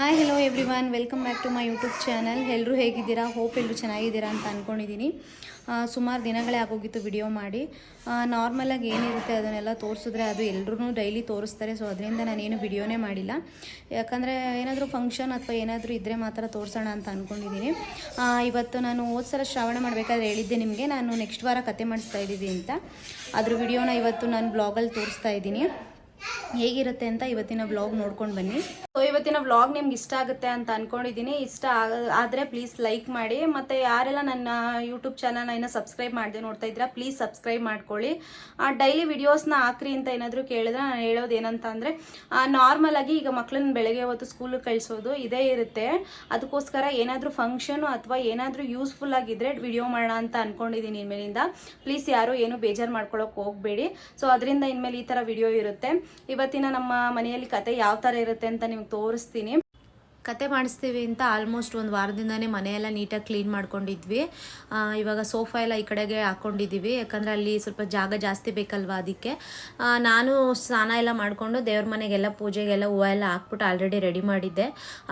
Hi hello everyone welcome back to my YouTube channel ಎಲ್ಲರೂ ಹೇಗಿದ್ದೀರಾ? Hope ಎಲ್ಲರೂ ಚೆನ್ನಾಗಿದ್ದೀರಾ ಅಂತ ಅಂದ್ಕೊಂಡಿದ್ದೀನಿ ಸುಮಾರು ದಿನಗಳೇ ಆಗೋಗಿತ್ತು ವಿಡಿಯೋ ಮಾಡಿ. ನಾರ್ಮಲಾಗಿ ಏನಿರುತ್ತೆ ಅದನ್ನೆಲ್ಲ ತೋರಿಸಿದ್ರೆ ಅದು ಎಲ್ಲರೂ ಡೈಲಿ ತೋರಿಸ್ತಾರೆ. ಸೊ ಅದರಿಂದ ನಾನೇನು ವಿಡಿಯೋನೇ ಮಾಡಿಲ್ಲ. ಯಾಕಂದರೆ ಏನಾದರೂ ಫಂಕ್ಷನ್ ಅಥವಾ ಏನಾದರೂ ಇದ್ದರೆ ಮಾತ್ರ ತೋರಿಸೋಣ ಅಂತ ಅಂದ್ಕೊಂಡಿದ್ದೀನಿ ಇವತ್ತು ನಾನು ಹೋದ ಸಲ ಶ್ರಾವಣ ಮಾಡಬೇಕಾದ್ರೆ ಹೇಳಿದ್ದೆ ನಿಮಗೆ. ನಾನು ನೆಕ್ಸ್ಟ್ ವಾರ ಕತೆ ಮಾಡಿಸ್ತಾ ಇದ್ದೀವಿ ಅಂತ. ಅದ್ರ ವಿಡಿಯೋನ ಇವತ್ತು ನಾನು ಬ್ಲಾಗಲ್ಲಿ ತೋರಿಸ್ತಾ ಇದ್ದೀನಿ. ಹೇಗಿರುತ್ತೆ ಅಂತ ಇವತ್ತಿನ ವ್ಲಾಗ್ ನೋಡ್ಕೊಂಡು ಬನ್ನಿ. ಸೊ ಇವತ್ತಿನ ವ್ಲಾಗ್ ನಿಮ್ಗೆ ಇಷ್ಟ ಆಗುತ್ತೆ ಅಂತ ಅನ್ಕೊಂಡಿದ್ದೀನಿ ಇಷ್ಟ ಆದರೆ ಪ್ಲೀಸ್ ಲೈಕ್ ಮಾಡಿ. ಮತ್ತೆ ಯಾರೆಲ್ಲ ನನ್ನ ಯೂಟ್ಯೂಬ್ ಚಾನಲ್ನ ಇನ್ನೂ ಸಬ್ಸ್ಕ್ರೈಬ್ ಮಾಡಿದೆ ನೋಡ್ತಾ ಇದ್ದೀರಾ ಪ್ಲೀಸ್ ಸಬ್ಸ್ಕ್ರೈಬ್ ಮಾಡ್ಕೊಳ್ಳಿ. ಡೈಲಿ ವಿಡಿಯೋಸ್ನ ಹಾಕ್ರಿ ಅಂತ ಏನಾದರೂ ಕೇಳಿದ್ರೆ ನಾನು ಹೇಳೋದು ಏನಂತ ಅಂದರೆ ನಾರ್ಮಲ್ ಆಗಿ ಈಗ ಮಕ್ಕಳನ್ನ ಬೆಳಗ್ಗೆ ಹೊತ್ತು ಸ್ಕೂಲಿಗೆ ಕಳಿಸೋದು ಇದೇ ಇರುತ್ತೆ. ಅದಕ್ಕೋಸ್ಕರ ಏನಾದರೂ ಫಂಕ್ಷನು ಅಥವಾ ಏನಾದರೂ ಯೂಸ್ಫುಲ್ ಆಗಿದ್ರೆ ವಿಡಿಯೋ ಮಾಡೋಣ ಅಂತ ಅನ್ಕೊಂಡಿದ್ದೀನಿ ಇನ್ಮೇಲಿಂದ. ಪ್ಲೀಸ್ ಯಾರು ಏನು ಬೇಜಾರು ಮಾಡ್ಕೊಳ್ಳೋಕೆ ಹೋಗಬೇಡಿ. ಸೊ ಅದರಿಂದ ಇನ್ಮೇಲೆ ಈ ಥರ ವಿಡಿಯೋ ಇರುತ್ತೆ. ಇವತ್ತಿನ ನಮ್ಮ ಮನೆಯಲ್ಲಿ ಕತೆ ಯಾವ ಥರ ಇರುತ್ತೆ ಅಂತ ನಿಮ್ಗೆ ತೋರಿಸ್ತೀನಿ. ಕತೆ ಮಾಡಿಸ್ತೀವಿ ಅಂತ ಆಲ್ಮೋಸ್ಟ್ ಒಂದು ವಾರದಿಂದನೇ ಮನೆಯೆಲ್ಲ ನೀಟಾಗಿ ಕ್ಲೀನ್ ಮಾಡ್ಕೊಂಡಿದ್ವಿ. ಇವಾಗ ಸೋಫಾ ಎಲ್ಲ ಈ ಕಡೆಗೆ ಹಾಕ್ಕೊಂಡಿದ್ದೀವಿ ಯಾಕಂದರೆ ಅಲ್ಲಿ ಸ್ವಲ್ಪ ಜಾಗ ಜಾಸ್ತಿ ಬೇಕಲ್ವಾ ಅದಕ್ಕೆ. ನಾನು ಸ್ನಾನ ಎಲ್ಲ ಮಾಡಿಕೊಂಡು ದೇವ್ರ ಮನೆಗೆಲ್ಲ ಪೂಜೆಗೆಲ್ಲ ಹೂವು ಎಲ್ಲ ಹಾಕ್ಬಿಟ್ಟು ಆಲ್ರೆಡಿ ರೆಡಿ ಮಾಡಿದ್ದೆ.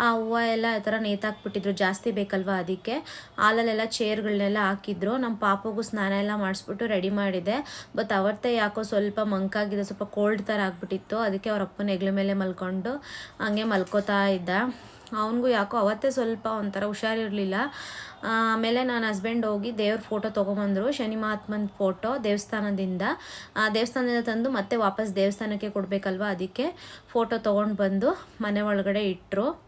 ಆ ಹೂವು ಎಲ್ಲ ಆ ಥರ ನೇತಾಕ್ಬಿಟ್ಟಿದ್ರು. ಜಾಸ್ತಿ ಬೇಕಲ್ವಾ ಅದಕ್ಕೆ. ಹಾಲಲ್ಲೆಲ್ಲ ಚೇರ್ಗಳನ್ನೆಲ್ಲ ಹಾಕಿದ್ರು. ನಮ್ಮ ಪಾಪಗೂ ಸ್ನಾನ ಎಲ್ಲ ಮಾಡಿಸ್ಬಿಟ್ಟು ರೆಡಿ ಮಾಡಿದೆ. ಬಟ್ ಅವತ್ತೇ ಯಾಕೋ ಸ್ವಲ್ಪ ಮಂಕಾಗಿದೆ, ಸ್ವಲ್ಪ ಕೋಲ್ಡ್ ಥರ ಆಗ್ಬಿಟ್ಟಿತ್ತು. ಅದಕ್ಕೆ ಅವ್ರ ಅಪ್ಪನ ಹೆಗ್ಲ ಮೇಲೆ ಮಲ್ಕೊಂಡು ಹಂಗೆ ಮಲ್ಕೋತಾ ಇದ್ದ. ಅವನಿಗೂ ಯಾಕೋ ಅವತ್ತೇ ಸ್ವಲ್ಪ ಒಂಥರ ಹುಷಾರಿರಲಿಲ್ಲ. ಆಮೇಲೆ ನಾನು ಹಸ್ಬೆಂಡ್ ಹೋಗಿ ದೇವ್ರ ಫೋಟೋ ತೊಗೊಂಬಂದರು ಶನಿ ಮಹಾತ್ಮನ ಫೋಟೋ ದೇವಸ್ಥಾನದಿಂದ. ಆ, ದೇವಸ್ಥಾನದಿಂದ ತಂದು ಮತ್ತೆ ವಾಪಸ್ ದೇವಸ್ಥಾನಕ್ಕೆ ಕೊಡಬೇಕಲ್ವ ಅದಕ್ಕೆ ಫೋಟೋ ತೊಗೊಂಡು ಬಂದು ಮನೆ ಒಳಗಡೆ ಇಟ್ಟರು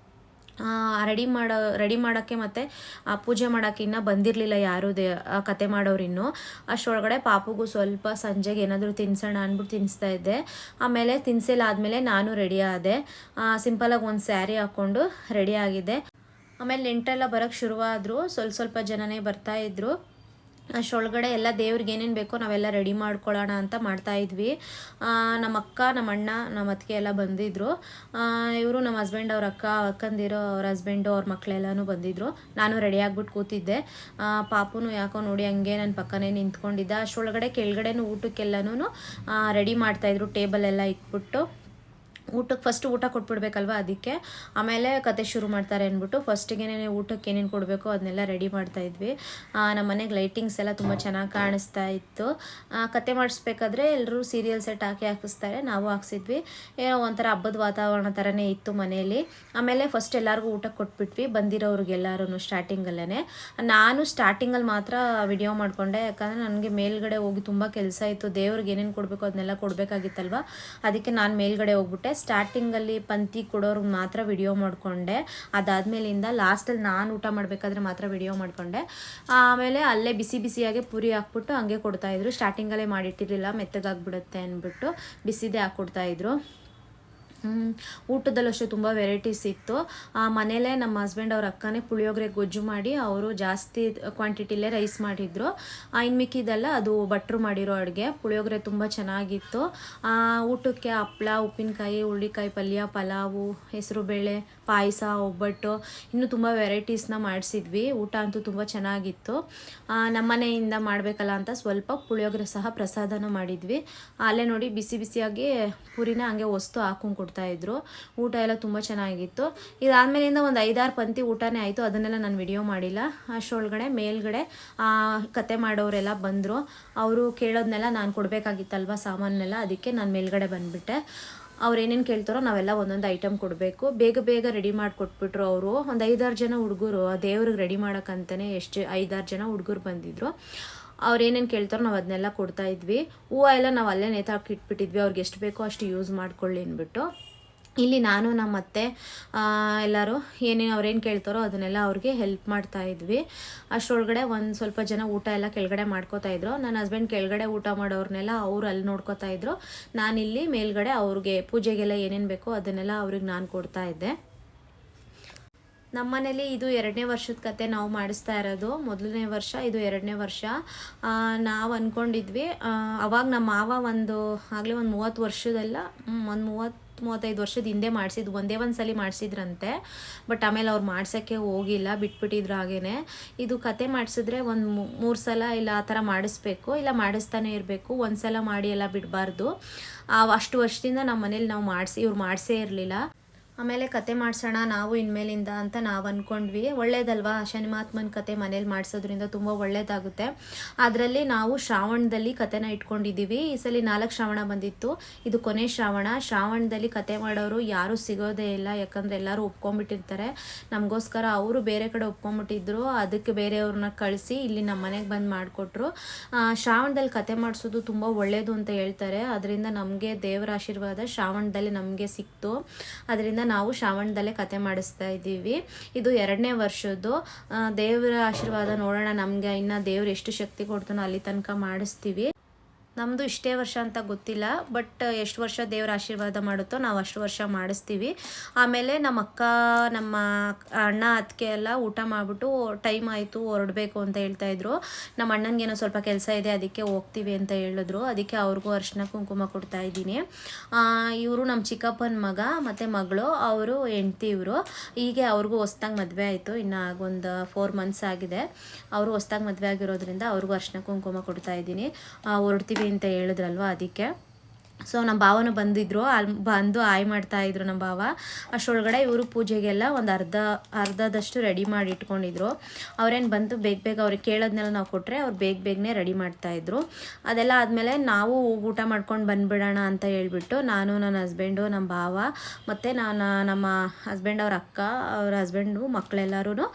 ರೆಡಿ ಮಾಡೋ, ರೆಡಿ ಮಾಡೋಕ್ಕೆ ಮತ್ತು, ಆ, ಪೂಜೆ ಮಾಡೋಕ್ಕೆ ಇನ್ನೂ ಬಂದಿರಲಿಲ್ಲ ಯಾರು ದೇ ಕತೆ ಮಾಡೋರು ಇನ್ನೂ. ಅಷ್ಟರೊಳಗಡೆ ಪಾಪುಗೂ ಸ್ವಲ್ಪ ಸಂಜೆಗೆ ಏನಾದರೂ ತಿನ್ಸೋಣ ಅಂದ್ಬಿಟ್ಟು ತಿನ್ನಿಸ್ತಾ ಇದ್ದೆ. ಆಮೇಲೆ ತಿನ್ಸಿಲ್ಲ ಆದಮೇಲೆ ನಾನು ರೆಡಿ ಆದೆ. ಸಿಂಪಲಾಗಿ ಒಂದು ಸ್ಯಾರಿ ಹಾಕ್ಕೊಂಡು ರೆಡಿ ಆಗಿದ್ದೆ. ಆಮೇಲೆ ನೆಂಟೆಲ್ಲ ಬರೋಕ್ಕೆ ಶುರುವಾದರೂ. ಸ್ವಲ್ಪ ಸ್ವಲ್ಪ ಜನನೇ ಬರ್ತಾ ಇದ್ರು ಅಷ್ಟರೊಳಗಡೆ ಎಲ್ಲ ದೇವ್ರಿಗೆ ಏನೇನು ಬೇಕೋ ನಾವೆಲ್ಲ ರೆಡಿ ಮಾಡ್ಕೊಳ್ಳೋಣ ಅಂತ ಮಾಡ್ತಾ ಇದ್ವಿ. ನಮ್ಮ ಅಕ್ಕ, ನಮ್ಮ ಅಣ್ಣ, ನಮ್ಮ ಅತ್ತಿಗೆ ಎಲ್ಲ ಬಂದಿದ್ದರು ಇವರು ನಮ್ಮ ಹಸ್ಬೆಂಡ್ ಅವ್ರ ಅಕ್ಕ, ಅಕ್ಕಂದಿರೋ, ಅವ್ರ ಹಸ್ಬೆಂಡು ಅವ್ರ ಮಕ್ಕಳೆಲ್ಲನೂ ಬಂದಿದ್ದರು ನಾನು ರೆಡಿ ಆಗ್ಬಿಟ್ಟು ಕೂತಿದ್ದೆ. ಪಾಪುನು ಯಾಕೋ ನೋಡಿ ಹಂಗೆ ನನ್ನ ಪಕ್ಕನೇ ನಿಂತ್ಕೊಂಡಿದ್ದೆ. ಅಷ್ಟೊಳಗಡೆ ಕೆಳಗಡೆನೂ ಊಟಕ್ಕೆಲ್ಲನೂ ರೆಡಿ ಮಾಡ್ತಾಯಿದ್ರು ಟೇಬಲ್ ಎಲ್ಲ ಇಟ್ಬಿಟ್ಟು. ಊಟಕ್ಕೆ ಫಸ್ಟ್ ಊಟ ಕೊಟ್ಬಿಡ್ಬೇಕಲ್ವ ಅದಕ್ಕೆ. ಆಮೇಲೆ ಕತೆ ಶುರು ಮಾಡ್ತಾರೆ ಅಂದ್ಬಿಟ್ಟು ಫಸ್ಟಿಗೆ ಊಟಕ್ಕೆ ಏನೇನು ಕೊಡಬೇಕು ಅದನ್ನೆಲ್ಲ ರೆಡಿ ಮಾಡ್ತಾ ಇದ್ವಿ. ಆ, ನಮ್ಮ ಮನೆಗೆ ಲೈಟಿಂಗ್ಸ್ ಎಲ್ಲ ತುಂಬ ಚೆನ್ನಾಗಿ ಕಾಣಿಸ್ತಾ ಇತ್ತು. ಕತೆ ಮಾಡಿಸ್ಬೇಕಾದ್ರೆ ಎಲ್ಲರೂ ಸೀರಿಯಲ್ ಸೆಟ್ ಹಾಕಿ ಹಾಕಿಸ್ತಾರೆ ನಾವು ಹಾಕ್ಸಿದ್ವಿ. ಏನೋ ಒಂಥರ ಹಬ್ಬದ ವಾತಾವರಣ ಥರನೇ ಇತ್ತು ಮನೆಯಲ್ಲಿ. ಆಮೇಲೆ ಫಸ್ಟ್ ಎಲ್ಲರಿಗೂ ಊಟ ಕೊಟ್ಬಿಟ್ವಿ ಬಂದಿರೋರಿಗೆಲ್ಲರೂ ಸ್ಟಾರ್ಟಿಂಗಲ್ಲೇ ನಾನು ಸ್ಟಾರ್ಟಿಂಗಲ್ಲಿ ಮಾತ್ರ ವಿಡಿಯೋ ಮಾಡಿಕೊಂಡೆ ಯಾಕಂದರೆ ನನಗೆ ಮೇಲ್ಗಡೆ ಹೋಗಿ ತುಂಬ ಕೆಲಸ ಇತ್ತು. ದೇವ್ರಿಗೆ ಏನೇನು ಕೊಡಬೇಕು ಅದನ್ನೆಲ್ಲ ಕೊಡಬೇಕಾಗಿತ್ತಲ್ವ? ಅದಕ್ಕೆ ನಾನು ಮೇಲ್ಗಡೆ ಹೋಗ್ಬಿಟ್ಟೆ. ಸ್ಟಾರ್ಟಿಂಗಲ್ಲಿ ಪಂಕ್ತಿ ಕೊಡೋರ್ಗೆ ಮಾತ್ರ ವಿಡಿಯೋ ಮಾಡಿಕೊಂಡೆ. ಅದಾದಮೇಲಿಂದ ಲಾಸ್ಟಲ್ಲಿ ನಾನು ಊಟ ಮಾಡಬೇಕಾದ್ರೆ ಮಾತ್ರ ವಿಡಿಯೋ ಮಾಡಿಕೊಂಡೆ. ಆಮೇಲೆ ಅಲ್ಲೇ ಬಿಸಿ ಬಿಸಿಯಾಗಿ ಪೂರಿ ಹಾಕ್ಬಿಟ್ಟು ಹಂಗೆ ಕೊಡ್ತಾಯಿದ್ರು ಸ್ಟಾರ್ಟಿಂಗಲ್ಲೇ ಮಾಡಿಟ್ಟಿರಲಿಲ್ಲ, ಮೆತ್ತಗಾಗ್ಬಿಡುತ್ತೆ ಅಂದ್ಬಿಟ್ಟು ಬಿಸಿದೇ ಹಾಕ್ಕೊಡ್ತಾಯಿದ್ರು. ಊಟದಲ್ಲೂ ಅಷ್ಟೇ ತುಂಬ ವೆರೈಟೀಸ್ ಇತ್ತು. ಆ ಮನೇಲೇ ನಮ್ಮ ಹಸ್ಬೆಂಡ್ ಅವ್ರ ಅಕ್ಕನೇ ಪುಳಿಯೋಗರೆ ಗೊಜ್ಜು ಮಾಡಿ ಅವರು ಜಾಸ್ತಿ ಕ್ವಾಂಟಿಟಿಲೇ ರೈಸ್ ಮಾಡಿದ್ರು. ಇನ್ನು ಮಿಕ್ಕಿದೆಲ್ಲ ಅದು ಭಟ್ರು ಮಾಡಿರೋ ಅಡುಗೆ. ಪುಳಿಯೋಗರೆ ತುಂಬ ಚೆನ್ನಾಗಿತ್ತು. ಊಟಕ್ಕೆ ಹಪ್ಳ, ಉಪ್ಪಿನಕಾಯಿ ಹುಳ್ಳಿಕಾಯಿ ಪಲ್ಯ, ಪಲಾವು ಹೆಸರುಬೇಳೆ ಪಾಯಸ, ಒಬ್ಬಟ್ಟು ಇನ್ನೂ ತುಂಬ ವೆರೈಟೀಸ್ನ ಮಾಡಿಸಿದ್ವಿ. ಊಟ ಅಂತೂ ತುಂಬ ಚೆನ್ನಾಗಿತ್ತು. ನಮ್ಮ ನಮ್ಮನೆಯಿಂದ ಮಾಡಬೇಕಲ್ಲ ಅಂತ ಸ್ವಲ್ಪ ಪುಳಿಯೋಗರೆ ಸಹ ಪ್ರಸಾದನೂ ಮಾಡಿದ್ವಿ. ಅಲ್ಲೇ ನೋಡಿ ಬಿಸಿ ಬಿಸಿಯಾಗಿ ಪೂರಿನ ಹಂಗೆ ವಸ್ತು ಹಾಕೊಂಡು ಕೊಡ್ತಾ ಇದ್ರು. ಊಟ ಎಲ್ಲ ತುಂಬ ಚೆನ್ನಾಗಿತ್ತು. ಇದಾದ್ಮೇಲಿಂದ ಒಂದು ಐದಾರು ಪಂಕ್ತಿ ಊಟನೇ ಆಯಿತು. ಅದನ್ನೆಲ್ಲ ನಾನು ವಿಡಿಯೋ ಮಾಡಿಲ್ಲ. ಅಷ್ಟರೊಳಗಡೆ ಮೇಲ್ಗಡೆ ಕತೆ ಮಾಡೋರೆಲ್ಲ ಬಂದರು. ಅವರು ಕೇಳೋದನ್ನೆಲ್ಲ ನಾನು ಕೊಡಬೇಕಾಗಿತ್ತಲ್ವ ಸಾಮಾನೆಲ್ಲ ಅದಕ್ಕೆ ನಾನು ಮೇಲ್ಗಡೆ ಬಂದುಬಿಟ್ಟೆ. ಅವ್ರು ಏನೇನು ಕೇಳ್ತಾರೋ ನಾವೆಲ್ಲ ಒಂದೊಂದು ಐಟಮ್ ಕೊಡಬೇಕು. ಬೇಗ ಬೇಗ ರೆಡಿ ಮಾಡಿ ಕೊಟ್ಬಿಟ್ರು ಅವರು. ಒಂದು ಐದಾರು ಜನ ಹುಡುಗರು ದೇವ್ರಿಗೆ ರೆಡಿ ಮಾಡೋಕ್ಕಂತಲೇ ಎಷ್ಟು ಐದಾರು ಜನ ಹುಡುಗರು ಬಂದಿದ್ರು. ಅವ್ರು ಏನೇನು ಕೇಳ್ತಾರೋ ನಾವು ಅದನ್ನೆಲ್ಲ ಕೊಡ್ತಾ ಇದ್ವಿ. ಹೂವು ಎಲ್ಲ ನಾವು ಅಲ್ಲೇ ನೇತಾಕಿ ಇಟ್ಬಿಟ್ಟಿದ್ವಿ. ಅವ್ರಿಗೆ ಎಷ್ಟು ಬೇಕೋ ಅಷ್ಟು ಯೂಸ್ ಮಾಡ್ಕೊಳ್ಳಿ ಅಂದ್ಬಿಟ್ಟು. ಇಲ್ಲಿ ನಾನು ನಮ್ಮ ಅತ್ತೆ ಎಲ್ಲರೂ ಏನೇನು ಅವ್ರೇನು ಕೇಳ್ತಾರೋ ಅದನ್ನೆಲ್ಲ ಅವ್ರಿಗೆ ಹೆಲ್ಪ್ ಮಾಡ್ತಾ ಇದ್ವಿ. ಅಷ್ಟರೊಳಗಡೆ ಒಂದು ಸ್ವಲ್ಪ ಜನ ಊಟ ಎಲ್ಲ ಕೆಳಗಡೆ ಮಾಡ್ಕೋತಾ ಇದ್ರು. ನನ್ನ ಹಸ್ಬೆಂಡ್ ಕೆಳಗಡೆ ಊಟ ಮಾಡೋರ್ನೆಲ್ಲ ಅವ್ರು ಅಲ್ಲಿ ನೋಡ್ಕೋತಾ ಇದ್ರು. ನಾನಿಲ್ಲಿ ಮೇಲ್ಗಡೆ ಅವ್ರಿಗೆ ಪೂಜೆಗೆಲ್ಲ ಏನೇನು ಬೇಕೋ ಅದನ್ನೆಲ್ಲ ಅವ್ರಿಗೆ ನಾನು ಕೊಡ್ತಾ ಇದ್ದೆ. ನಮ್ಮನೇಲಿ ಇದು ಎರಡನೇ ವರ್ಷದ ಕತೆ ನಾವು ಮಾಡಿಸ್ತಾ ಇರೋದು. ಮೊದಲನೇ ವರ್ಷ, ಇದು ಎರಡನೇ ವರ್ಷ. ನಾವು ಅಂದ್ಕೊಂಡಿದ್ವಿ ಅವಾಗ ನಮ್ಮ ಮಾವ ಒಂದು ಆಗಲೇ ಒಂದು ಮೂವತ್ತು ವರ್ಷದಲ್ಲ ಒಂದು ಮೂವತ್ತು, ಮೂವತ್ತೈದು ವರ್ಷದ ಹಿಂದೆ ಮಾಡಿಸಿದ್ದು ಒಂದೇ ಒಂದು ಸಲ ಮಾಡಿಸಿದ್ರಂತೆ. ಬಟ್ ಆಮೇಲೆ ಅವ್ರು ಮಾಡ್ಸೋಕ್ಕೆ ಹೋಗಿಲ್ಲ, ಬಿಟ್ಬಿಟ್ಟಿದ್ರು ಹಾಗೇ ಇದು ಕತೆ ಮಾಡಿಸಿದ್ರೆ ಒಂದು ಮೂರು ಸಲ ಇಲ್ಲ ಆ ಥರ ಮಾಡಿಸ್ಬೇಕು, ಇಲ್ಲ ಮಾಡಿಸ್ತಾನೆ ಇರಬೇಕು ಒಂದು ಸಲ ಮಾಡಿ ಎಲ್ಲ ಬಿಡಬಾರ್ದು. ಅಷ್ಟು ವರ್ಷದಿಂದ ನಮ್ಮ ಮನೇಲಿ ನಾವು ಮಾಡಿಸಿ, ಇವ್ರು ಮಾಡಿಸೇ ಇರಲಿಲ್ಲ. ಆಮೇಲೆ ಕತೆ ಮಾಡಿಸೋಣ, ನಾವು ಇನ್ಮೇಲಿಂದ ಅಂತ ನಾವು ಅಂದ್ಕೊಂಡ್ವಿ ಒಳ್ಳೇದಲ್ವಾ? ಶನಿಮಾತ್ಮನ ಕತೆ ಮನೇಲಿ ಮಾಡಿಸೋದ್ರಿಂದ ತುಂಬ ಒಳ್ಳೇದಾಗುತ್ತೆ. ಅದರಲ್ಲಿ ನಾವು ಶ್ರಾವಣದಲ್ಲಿ ಕತೆನ ಇಟ್ಕೊಂಡಿದ್ದೀವಿ. ಈ ಸಲ ನಾಲ್ಕು ಶ್ರಾವಣ ಬಂದಿತ್ತು. ಇದು ಕೊನೆ ಶ್ರಾವಣ. ಶ್ರಾವಣದಲ್ಲಿ ಕತೆ ಮಾಡೋರು ಯಾರೂ ಸಿಗೋದೇ ಇಲ್ಲ. ಯಾಕಂದರೆ ಎಲ್ಲರೂ ಒಪ್ಕೊಂಡ್ಬಿಟ್ಟಿರ್ತಾರೆ. ನಮಗೋಸ್ಕರ ಅವರು ಬೇರೆ ಕಡೆ ಒಪ್ಕೊಂಡ್ಬಿಟ್ಟಿದ್ರು. ಅದಕ್ಕೆ ಬೇರೆಯವ್ರನ್ನ ಕಳಿಸಿ ಇಲ್ಲಿ ನಮ್ಮ ಮನೆಗೆ ಬಂದು ಮಾಡಿಕೊಟ್ರು. ಶ್ರಾವಣದಲ್ಲಿ ಕತೆ ಮಾಡಿಸೋದು ತುಂಬ ಒಳ್ಳೆಯದು ಅಂತ ಹೇಳ್ತಾರೆ. ಅದರಿಂದ ನಮಗೆ ದೇವರ ಆಶೀರ್ವಾದ ಶ್ರಾವಣದಲ್ಲಿ ನಮಗೆ ಸಿಕ್ತು. ಅದರಿಂದ ನಾವು ಶ್ರಾವಣದಲ್ಲೇ ಕತೆ ಮಾಡಿಸ್ತಾ ಇದ್ದೀವಿ. ಇದು ಎರಡನೇ ವರ್ಷದ್ದು. ದೇವರ ಆಶೀರ್ವಾದ ನೋಡೋಣ ನಮಗೆ. ಇನ್ನು ದೇವ್ರು ಎಷ್ಟು ಶಕ್ತಿ ಕೊಡ್ತಾನೋ ಅಲ್ಲಿ ತನಕ ಮಾಡಿಸ್ತೀವಿ. ನಮ್ಮದು ಇಷ್ಟೇ ವರ್ಷ ಅಂತ ಗೊತ್ತಿಲ್ಲ ಬಟ್ ಎಷ್ಟು ವರ್ಷ ದೇವರ ಆಶೀರ್ವಾದ ಮಾಡುತ್ತೋ ನಾವು ಅಷ್ಟು ವರ್ಷ ಮಾಡಿಸ್ತೀವಿ. ಆಮೇಲೆ ನಮ್ಮ ಅಕ್ಕ, ನಮ್ಮ ಅಣ್ಣ ಅದಕ್ಕೆ ಎಲ್ಲ ಊಟ ಮಾಡಿಬಿಟ್ಟು ಟೈಮ್ ಆಯಿತು, ಹೊರಡಬೇಕು ಅಂತ ಹೇಳ್ತಾ ಇದ್ರು. ನಮ್ಮ ಅಣ್ಣನಿಗೇನೋ ಸ್ವಲ್ಪ ಕೆಲಸ ಇದೆ, ಅದಕ್ಕೆ ಹೋಗ್ತೀವಿ ಅಂತ ಹೇಳಿದ್ರು. ಅದಕ್ಕೆ ಅವ್ರಿಗೂ ಅರ್ಶಿನ ಕುಂಕುಮ ಕೊಡ್ತಾ ಇದ್ದೀನಿ. ಇವರು ನಮ್ಮ ಚಿಕ್ಕಪ್ಪನ ಮಗ ಮತ್ತು ಮಗಳು, ಅವರು ಹೆಂಡ್ತಿ ಇವರು. ಹೀಗೆ ಅವ್ರಿಗೂ ಹೊಸ್ದಾಗಿ ಮದುವೆ ಆಯಿತು, ಇನ್ನು ಆಗೊಂದು ಫೋರ್ ಮಂತ್ಸ್ ಆಗಿದೆ. ಅವರು ಹೊಸ್ದಾಗಿ ಮದುವೆ ಆಗಿರೋದ್ರಿಂದ ಅವ್ರಿಗೂ ಅರ್ಶಿನ ಕುಂಕುಮ ಕೊಡ್ತಾ ಇದ್ದೀನಿ. ಹೊರಡ್ತೀವಿ ಅಂತ ಹೇಳಿದ್ರಲ್ವ ಅದಕ್ಕೆ? ಸೊ ನಮ್ಮ ಭಾವನು ಬಂದಿದ್ರು. ಅಲ್ಲಿ ಬಂದು ಆಯ್ ಮಾಡ್ತಾ ಇದ್ರು ನಮ್ಮ ಭಾವ. ಅಷ್ಟರೊಳಗಡೆ ಇವರು ಪೂಜೆಗೆಲ್ಲ ಒಂದು ಅರ್ಧ, ಅರ್ಧದಷ್ಟು ರೆಡಿ ಮಾಡಿ ಇಟ್ಕೊಂಡಿದ್ರು. ಅವ್ರೇನು ಬಂದು ಬೇಗ ಬೇಗ ಅವ್ರಿಗೆ ಕೇಳೋದ್ನೆಲ್ಲ ನಾವು ಕೊಟ್ಟರೆ ಅವ್ರು ಬೇಗ ಬೇಗನೆ ರೆಡಿ ಮಾಡ್ತಾಯಿದ್ರು ಅದೆಲ್ಲ ಆದಮೇಲೆ ನಾವು ಊಟ ಮಾಡ್ಕೊಂಡು ಬಂದುಬಿಡೋಣ ಅಂತ ಹೇಳ್ಬಿಟ್ಟು ನಾನು ನನ್ನ ಹಸ್ಬೆಂಡು ನಮ್ಮ ಭಾವ ಮತ್ತು ನಾನು, ನಮ್ಮ ಹಸ್ಬೆಂಡ್ ಅವ್ರ ಅಕ್ಕ, ಅವ್ರ ಹಸ್ಬೆಂಡು ಮಕ್ಕಳೆಲ್ಲರೂ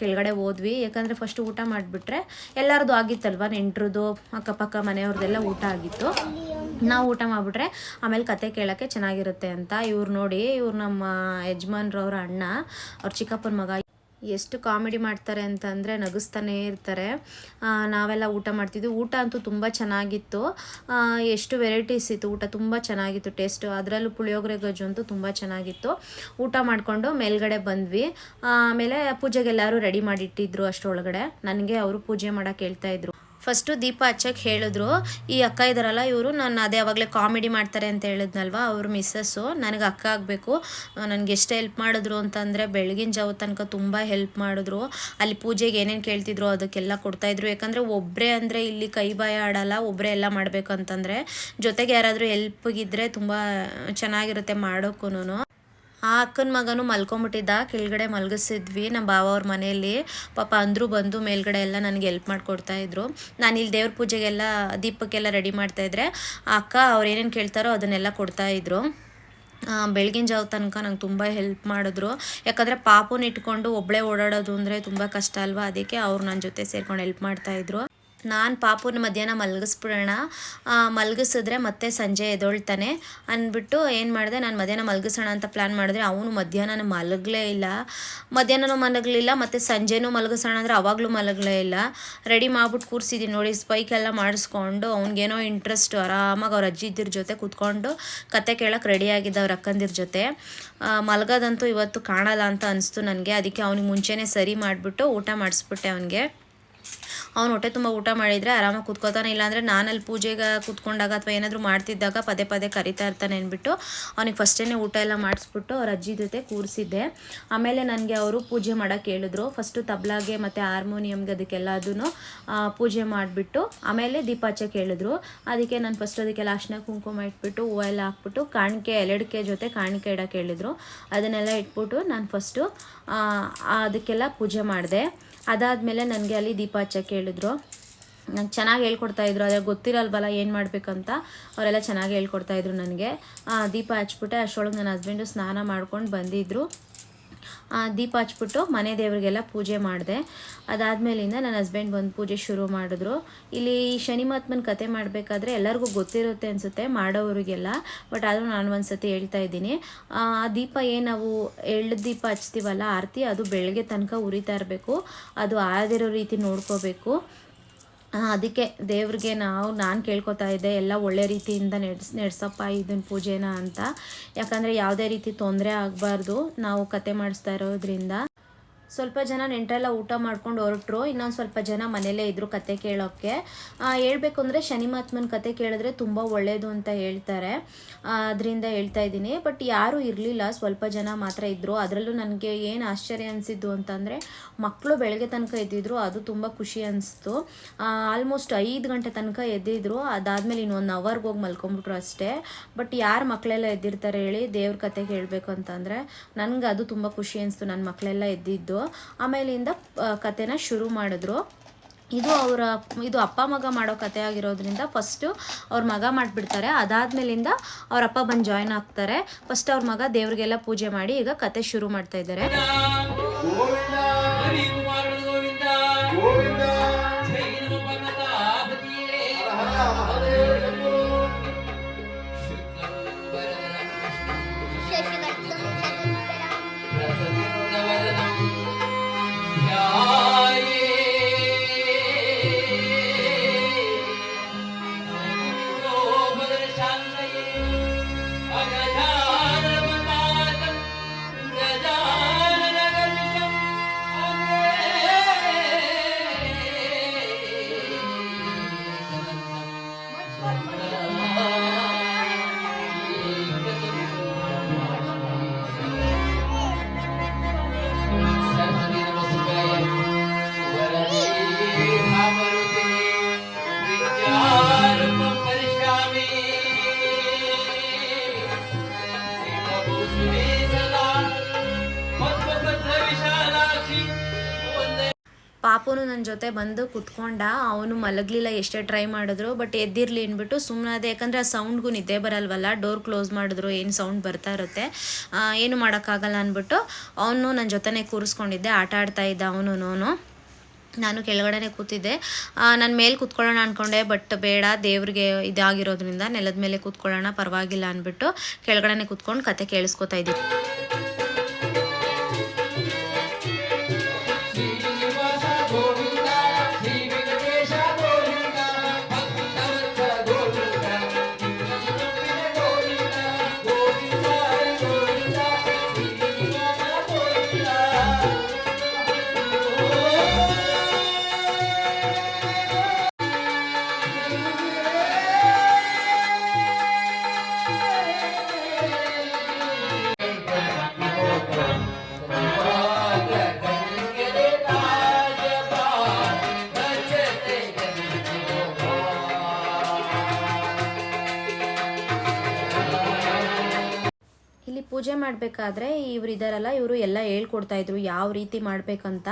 ಕೆಳಗಡೆ ಹೋದ್ವಿ. ಯಾಕಂದರೆ ಫಸ್ಟ್ ಊಟ ಮಾಡಿಬಿಟ್ರೆ ಎಲ್ಲರದು ಆಗಿತ್ತಲ್ವ? ನೆಂಟ್ರದ್ದು ಅಕ್ಕಪಕ್ಕ ಮನೆಯವ್ರದ್ದೆಲ್ಲ ಊಟ ಆಗಿತ್ತು. ನಾವು ಊಟ ಮಾಡಿಬಿಟ್ರೆ ಆಮೇಲೆ ಕತೆ ಕೇಳೋಕ್ಕೆ ಚೆನ್ನಾಗಿರುತ್ತೆ ಅಂತ ಇವ್ರು ನೋಡಿ, ಇವ್ರು ನಮ್ಮ ಯಜಮಾನ್ರವ್ರ ಅಣ್ಣ, ಅವ್ರ ಚಿಕ್ಕಪ್ಪನ ಮಗ ಎಷ್ಟು ಕಾಮಿಡಿ ಮಾಡ್ತಾರೆ ಅಂತಂದರೆ ನಗಿಸ್ತಾನೇ ಇರ್ತಾರೆ. ನಾವೆಲ್ಲ ಊಟ ಮಾಡ್ತಿದ್ವಿ. ಊಟ ಅಂತೂ ತುಂಬ ಚೆನ್ನಾಗಿತ್ತು. ಎಷ್ಟು ವೆರೈಟೀಸ್ ಇತ್ತು. ಊಟ ತುಂಬ ಚೆನ್ನಾಗಿತ್ತು. ಟೇಸ್ಟು ಅದರಲ್ಲೂ ಪುಳಿಯೋಗರೆ ಗೊಜ್ಜು ಅಂತೂ ತುಂಬ ಚೆನ್ನಾಗಿತ್ತು. ಊಟ ಮಾಡಿಕೊಂಡು ಮೇಲ್ಗಡೆ ಬಂದ್ವಿ. ಆಮೇಲೆ ಪೂಜೆಗೆಲ್ಲರೂ ರೆಡಿ ಮಾಡಿಟ್ಟಿದ್ರು ಅಷ್ಟರೊಳಗಡೆ ನನಗೆ ಅವರು ಪೂಜೆ ಮಾಡೋಕ್ಕೆ ಹೇಳ್ತಾ ಇದ್ರು. ಫಸ್ಟು ದೀಪ ಹಚ್ಚಕ್ಕೆ ಹೇಳಿದ್ರು, ಈ ಅಕ್ಕ ಇದ್ದಾರಲ್ಲ ಇವರು, ನಾನು ಅದೇ ಅವಾಗಲೇ ಕಾಮಿಡಿ ಮಾಡ್ತಾರೆ ಅಂತ ಹೇಳಿದ್ನಲ್ವ, ಅವ್ರ ಮಿಸ್ಸಸ್ಸು, ನನಗೆ ಅಕ್ಕ ಆಗಬೇಕು ನನಗೆ ಎಷ್ಟು ಹೆಲ್ಪ್ ಮಾಡಿದ್ರು ಅಂತಂದರೆ ಬೆಳಗಿನ ಜಾವ ತನಕ ತುಂಬ ಹೆಲ್ಪ್ ಮಾಡಿದ್ರು, ಅಲ್ಲಿ ಪೂಜೆಗೆ ಏನೇನು ಕೇಳ್ತಿದ್ರು ಅದಕ್ಕೆಲ್ಲ ಕೊಡ್ತಾಯಿದ್ರು ಯಾಕಂದರೆ ಒಬ್ಬರೇ ಅಂದರೆ ಇಲ್ಲಿ ಕೈ ಬಾಯ ಆಡಲ್ಲ ಒಬ್ಬರೇ ಎಲ್ಲ ಮಾಡಬೇಕು ಅಂತಂದರೆ, ಜೊತೆಗೆ ಯಾರಾದರೂ ಹೆಲ್ಪ್ಗಿದ್ರೆ ತುಂಬ ಚೆನ್ನಾಗಿರುತ್ತೆ ಮಾಡೋಕ್ಕೂ ಆ ಅಕ್ಕನ ಮಗನು ಮಲ್ಕೊಂಬಿಟ್ಟಿದ್ದ. ಕೆಳಗಡೆ ಮಲಗಿಸಿದ್ವಿ. ನಮ್ಮ ಬಾವ ಅವ್ರ ಮನೆಯಲ್ಲಿ. ಪಾಪ ಅಂದರು ಬಂದು ಮೇಲ್ಗಡೆ ಎಲ್ಲ ನನಗೆ ಹೆಲ್ಪ್ ಮಾಡಿಕೊಡ್ತಾ ಇದ್ರು. ನಾನು ಇಲ್ಲಿ ದೇವ್ರ ಪೂಜೆಗೆಲ್ಲ ದೀಪಕ್ಕೆಲ್ಲ ರೆಡಿ ಮಾಡ್ತಾಯಿದ್ರೆ ಆ ಅಕ್ಕ ಅವ್ರು ಏನೇನು ಕೇಳ್ತಾರೋ ಅದನ್ನೆಲ್ಲ ಕೊಡ್ತಾ ಆ, ಬೆಳಗಿನ ಜಾವ ತನಕ ನಂಗೆ ತುಂಬ ಹೆಲ್ಪ್ ಮಾಡಿದ್ರು. ಯಾಕಂದರೆ ಪಾಪನ ಇಟ್ಕೊಂಡು ಒಬ್ಬಳೇ ಓಡಾಡೋದು ಅಂದರೆ ತುಂಬ ಕಷ್ಟ ಅಲ್ವಾ? ಅದಕ್ಕೆ ಅವ್ರು ನನ್ನ ಜೊತೆ ಸೇರ್ಕೊಂಡು ಹೆಲ್ಪ್ ಮಾಡ್ತಾಯಿದ್ರು ನಾನು ಪಾಪುನ ಮಧ್ಯಾಹ್ನ ಮಲಗಿಸ್ಬಿಡೋಣ. ಮಲಗಿಸಿದ್ರೆ ಮತ್ತೆ ಸಂಜೆ ಎದೊಳ್ತಾನೆ ಅಂದ್ಬಿಟ್ಟು ಏನು ಮಾಡಿದೆ, ನಾನು ಮಧ್ಯಾಹ್ನ ಮಲಗಿಸೋಣ ಅಂತ ಪ್ಲ್ಯಾನ್ ಮಾಡಿದ್ರೆ ಅವನು ಮಧ್ಯಾಹ್ನ ಮಲಗಲೇ ಇಲ್ಲ. ಮಧ್ಯಾಹ್ನನೂ ಮಲಗಲಿಲ್ಲ, ಮತ್ತು ಸಂಜೆನೂ ಮಲಗಿಸೋಣ ಅಂದರೆ ಅವಾಗಲೂ ಮಲಗಲೇ ಇಲ್ಲ. ರೆಡಿ ಮಾಡ್ಬಿಟ್ಟು ಕೂರಿಸಿದ್ದೀನಿ ನೋಡಿ ಸ್ಪೈಕೆಲ್ಲ ಮಾಡಿಸ್ಕೊಂಡು ಅವ್ನಿಗೇನೋ ಇಂಟ್ರೆಸ್ಟ್ ಆರಾಮಾಗಿ ಅವ್ರ ಅಜ್ಜಿ ಇದ್ದಿರ ಜೊತೆ ಕೂತ್ಕೊಂಡು ಕತೆ ಕೇಳೋಕೆ ರೆಡಿ ಆಗಿದ್ದ ಅವ್ರ ಅಕ್ಕಂದಿರ ಜೊತೆ. ಮಲಗೋದಂತೂ ಇವತ್ತು ಕಾಣಲ್ಲ ಅಂತ ಅನಿಸ್ತು ನನಗೆ. ಅದಕ್ಕೆ ಅವ್ನಿಗೆ ಮುಂಚೆನೇ ಸರಿ ಮಾಡಿಬಿಟ್ಟು ಊಟ ಮಾಡಿಸ್ಬಿಟ್ಟೆ ಅವನಿಗೆ. ಅವ್ನು ಹೊಟ್ಟೆ ತುಂಬ ಊಟ ಮಾಡಿದರೆ ಆರಾಮಾಗಿ ಕೂತ್ಕೋತಾನೆ, ಇಲ್ಲಾಂದರೆ ನಾನಲ್ಲಿ ಪೂಜೆಗೆ ಕೂತ್ಕೊಂಡಾಗ ಅಥವಾ ಏನಾದರೂ ಮಾಡ್ತಿದ್ದಾಗ ಪದೇ ಪದೇ ಕರಿತಾ ಇರ್ತಾನೆ ಅಂದ್ಬಿಟ್ಟು ಅವ್ನಿಗೆ ಫಸ್ಟೇ ಊಟ ಎಲ್ಲ ಮಾಡಿಸ್ಬಿಟ್ಟು ಅವ್ರ ಅಜ್ಜಿ ಜೊತೆ ಕೂರಿಸಿದ್ದೆ. ಆಮೇಲೆ ನನಗೆ ಅವರು ಪೂಜೆ ಮಾಡೋಕ್ಕೆ ಹೇಳಿದ್ರು. ಫಸ್ಟು ತಬ್ಲಾಗೆ ಮತ್ತು ಹಾರ್ಮೋನಿಯಮ್ಗೆ ಅದಕ್ಕೆಲ್ಲದೂ ಪೂಜೆ ಮಾಡಿಬಿಟ್ಟು ಆಮೇಲೆ ದೀಪ ಹಚ್ಚಕ್ಕೆ ಹೇಳಿದ್ರು. ಅದಕ್ಕೆ ನಾನು ಫಸ್ಟ್ ಅದಕ್ಕೆಲ್ಲ ಅರ್ಶಿನ ಕುಂಕುಮ ಇಟ್ಬಿಟ್ಟು ಹೂವು ಎಲ್ಲ ಹಾಕ್ಬಿಟ್ಟು ಕಾಣಿಕೆ, ಎಲೆಡಿಕೆ ಜೊತೆ ಕಾಣಿಕೆ ಇಡೋಕ್ಕೆ ಹೇಳಿದ್ರು. ಅದನ್ನೆಲ್ಲ ಇಟ್ಬಿಟ್ಟು ನಾನು ಫಸ್ಟು ಅದಕ್ಕೆಲ್ಲ ಪೂಜೆ ಮಾಡಿದೆ. ಅದಾದಮೇಲೆ ನನಗೆ ಅಲ್ಲಿ ದೀಪ ಹಚ್ಚಕ್ಕೆ ಹೇಳಿದ್ರು. ನಂಗೆ ಚೆನ್ನಾಗಿ ಹೇಳ್ಕೊಡ್ತಾ ಇದ್ರು ಅದೇ ಗೊತ್ತಿರಲ್ವಲ್ಲ ಏನು ಮಾಡಬೇಕಂತ. ಅವರೆಲ್ಲ ಚೆನ್ನಾಗಿ ಹೇಳ್ಕೊಡ್ತಾ ಇದ್ರು ನನಗೆ. ದೀಪ ಹಚ್ಬಿಟ್ಟೆ, ಅಷ್ಟೊಳಗೆ ನನ್ನ ಹಸ್ಬೆಂಡು ಸ್ನಾನ ಮಾಡ್ಕೊಂಡು ಬಂದಿದ್ದರು ದೀಪ ಹಚ್ಬಿಟ್ಟು ಮನೆ ದೇವರಿಗೆಲ್ಲ ಪೂಜೆ ಮಾಡಿದೆ. ಅದಾದ್ಮೇಲಿಂದ ನನ್ನ ಹಸ್ಬೆಂಡ್ ಬಂದು ಪೂಜೆ ಶುರು ಮಾಡಿದ್ರು. ಇಲ್ಲಿ ಶನಿ ಮಹಾತ್ಮನ ಕತೆ ಮಾಡಬೇಕಾದ್ರೆ ಎಲ್ಲರಿಗೂ ಗೊತ್ತಿರುತ್ತೆ ಅನಿಸುತ್ತೆ ಮಾಡೋರಿಗೆಲ್ಲ ಬಟ್ ಆದರೂ ನಾನು ಒಂದು ಸತಿ ಹೇಳ್ತಾ ಇದ್ದೀನಿ. ಆ ದೀಪ ಏನು ನಾವು ಎಳ್ಳು ದೀಪ ಹಚ್ತೀವಲ್ಲ, ಆರತಿ, ಅದು ಬೆಳಗ್ಗೆ ತನಕ ಉರಿತಾ ಇರಬೇಕು. ಅದು ಆರದಿರೋ ರೀತಿ ನೋಡ್ಕೋಬೇಕು. ಅದಕ್ಕೆ ದೇವ್ರಿಗೆ ನಾವು, ನಾನು ಕೇಳ್ಕೊತಾ ಇದ್ದೆ, ಎಲ್ಲ ಒಳ್ಳೆ ರೀತಿಯಿಂದ ನೆಡ್ಸ್, ನಡೆಸಪ್ಪ ಇದನ್ನ ಪೂಜೆನ ಅಂತ. ಯಾಕಂದರೆ ಯಾವುದೇ ರೀತಿ ತೊಂದರೆ ಆಗಬಾರ್ದು. ನಾವು ಕತೆ ಮಾಡಿಸ್ತಾ ಇರೋದ್ರಿಂದ. ಸ್ವಲ್ಪ ಜನ ನೆಂಟರೆಲ್ಲ ಊಟ ಮಾಡ್ಕೊಂಡು ಹೊರಟ್ರು, ಇನ್ನೊಂದು ಸ್ವಲ್ಪ ಜನ ಮನೇಲೇ ಇದ್ದರು ಕತೆ ಕೇಳೋಕ್ಕೆ. ಹೇಳಬೇಕು ಅಂದರೆ ಶನಿಮಾತ್ಮನ ಕತೆ ಕೇಳಿದ್ರೆ ತುಂಬ ಒಳ್ಳೆಯದು ಅಂತ ಹೇಳ್ತಾರೆ. ಅದರಿಂದ ಹೇಳ್ತಾ ಇದ್ದೀನಿ. ಬಟ್ ಯಾರೂ ಇರಲಿಲ್ಲ, ಸ್ವಲ್ಪ ಜನ ಮಾತ್ರ ಇದ್ದರು ಅದರಲ್ಲೂ ನನಗೆ ಏನು ಆಶ್ಚರ್ಯ ಅನಿಸಿದ್ದು ಅಂತಂದರೆ ಮಕ್ಕಳು ಬೆಳಗ್ಗೆ ತನಕ ಎದ್ದಿದ್ರು, ಅದು ತುಂಬ ಖುಷಿ ಅನಿಸ್ತು. ಆಲ್ಮೋಸ್ಟ್ ಐದು ಗಂಟೆ ತನಕ ಎದ್ದಿದ್ರು. ಅದಾದಮೇಲೆ ಇನ್ನೊಂದು ಅವರ್ಗೆ ಹೋಗಿ ಮಲ್ಕೊಂಬಿಟ್ರು ಅಷ್ಟೇ. ಬಟ್ ಯಾರು ಮಕ್ಕಳೆಲ್ಲ ಎದ್ದಿರ್ತಾರೆ ಹೇಳಿ ದೇವ್ರ ಕತೆ ಕೇಳಬೇಕು ಅಂತಂದರೆ, ನನಗೆ ಅದು ತುಂಬ ಖುಷಿ ಅನಿಸ್ತು. ನನ್ನ ಮಕ್ಕಳೆಲ್ಲ ಎದ್ದಿದ್ದು. ಆಮೇಲಿಂದ ಕತೆನ ಶುರು ಮಾಡಿದ್ರು. ಇದು ಅವರ, ಇದು ಅಪ್ಪ ಮಗ ಮಾಡೋ ಕತೆ ಆಗಿರೋದ್ರಿಂದ ಫಸ್ಟು ಅವ್ರ ಮಗ ಮಾಡಿಬಿಡ್ತಾರೆ. ಅದಾದ್ಮೇಲಿಂದ ಅವ್ರ ಅಪ್ಪ ಬಂದು ಜಾಯ್ನ್ ಆಗ್ತಾರೆ. ಫಸ್ಟ್ ಅವ್ರ ಮಗ ದೇವ್ರಿಗೆಲ್ಲ ಪೂಜೆ ಮಾಡಿ ಈಗ ಕತೆ ಶುರು ಮಾಡ್ತಾ ಇದ್ದಾರೆ. ಪಾಪುನು ನನ್ನ ಜೊತೆ ಬಂದು ಕುತ್ಕೊಂಡ, ಅವನು ಮಲಗಲಿಲ್ಲ, ಎಷ್ಟೇ ಟ್ರೈ ಮಾಡಿದ್ರು ಬಟ್ ಎದ್ದಿರಲಿ ಅಂದ್ಬಿಟ್ಟು ಸುಮ್ಮನೆ ಅದೇ ಯಾಕಂದರೆ ಆ ಸೌಂಡ್ಗೂ ನಿದ್ದೆ ಬರಲ್ವಲ್ಲ ಡೋರ್ ಕ್ಲೋಸ್ ಮಾಡಿದ್ರು, ಏನು ಸೌಂಡ್ ಬರ್ತಾ ಇರುತ್ತೆ ಏನು ಮಾಡೋಕ್ಕಾಗಲ್ಲ ಅಂದ್ಬಿಟ್ಟು ಅವನು ನನ್ನ ಜೊತೆನೇ ಕೂರಿಸ್ಕೊಂಡಿದ್ದೆ, ಆಟ ಆಡ್ತಾ ಇದ್ದ ಅವನು ನಾನು ಕೆಳಗಡೆ ಕೂತಿದ್ದೆ. ನಾನು ಮೇಲೆ ಕೂತ್ಕೊಳ್ಳೋಣ ಅಂದ್ಕೊಂಡೆ ಬಟ್ ಬೇಡ, ದೇವ್ರಿಗೆ ಇದಾಗಿರೋದ್ರಿಂದ ನೆಲದ ಮೇಲೆ ಕೂತ್ಕೊಳ್ಳೋಣ, ಪರವಾಗಿಲ್ಲ ಅಂದ್ಬಿಟ್ಟು ಕೆಳಗಡೆ ಕೂತ್ಕೊಂಡು ಕತೆ ಕೇಳಿಸ್ಕೊತಾ ಇದ್ದೆ. ಪೂಜೆ ಮಾಡಬೇಕಾದ್ರೆ ಇವ್ರು ಇದಾರಲ್ಲ, ಇವರು ಎಲ್ಲ ಹೇಳ್ಕೊಡ್ತಾ ಇದ್ರು, ಯಾವ ರೀತಿ ಮಾಡಬೇಕಂತ.